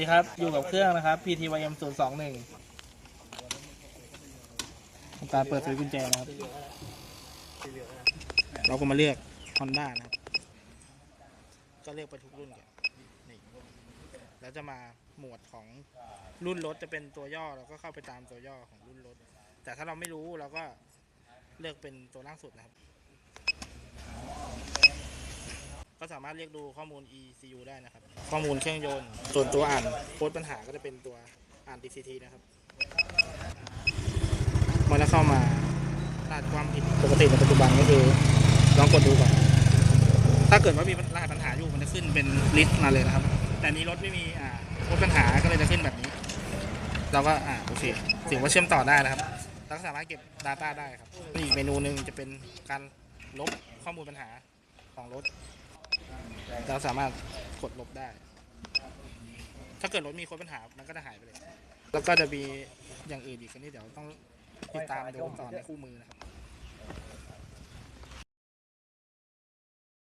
ดีครับ อยู่กับเครื่องนะครับ PTYM 0 2 1ทำการเปิดสวิตช์กุญแจนะครับ เราก็มาเลือก Honda นะครับ ก็เลือกไปทุกรุ่นกันนี่แล้วจะมาหมวดของรุ่นรถจะเป็นตัวย่อเราก็เข้าไปตามตัวย่อของรุ่นรถ แต่ถ้าเราไม่รู้เราก็เลือกเป็นตัวล่างสุดนะครับ ก็ สามารถเรียกดูข้อมูล ECU ได้นะครับ ข้อมูลเครื่องยนต์ ส่วนตัวอ่านโค้ดปัญหาก็จะเป็นตัวอ่าน DCT นะครับมื่อเราเข้ามารหัสความผิดปกติในปัจจุบันก็คือลองกดดูก่อน ถ้าเกิดว่ามีรหัสปัญหาอยู่มันจะขึ้นเป็นลิสต์มาเลยนะครับ แต่นี้รถไม่มีอ่าโค้ดปัญหาก็เลยจะขึ้นแบบนี้ เราก็อ่าโอเคถือว่าเชื่อมต่อได้นะครับแล้วก็สามารถเก็บ Data ได้ครับอีกเมนูหนึ่งจะเป็นการลบข้อมูลปัญหาของรถ เราสามารถกดลบได้ ถ้าเกิดรถมีคนปัญหา มันก็จะหายไปเลย แล้วก็จะมีอย่างอื่นอีกอันนี้เดี๋ยวต้องติดตามดูต่อในคู่มือนะครับ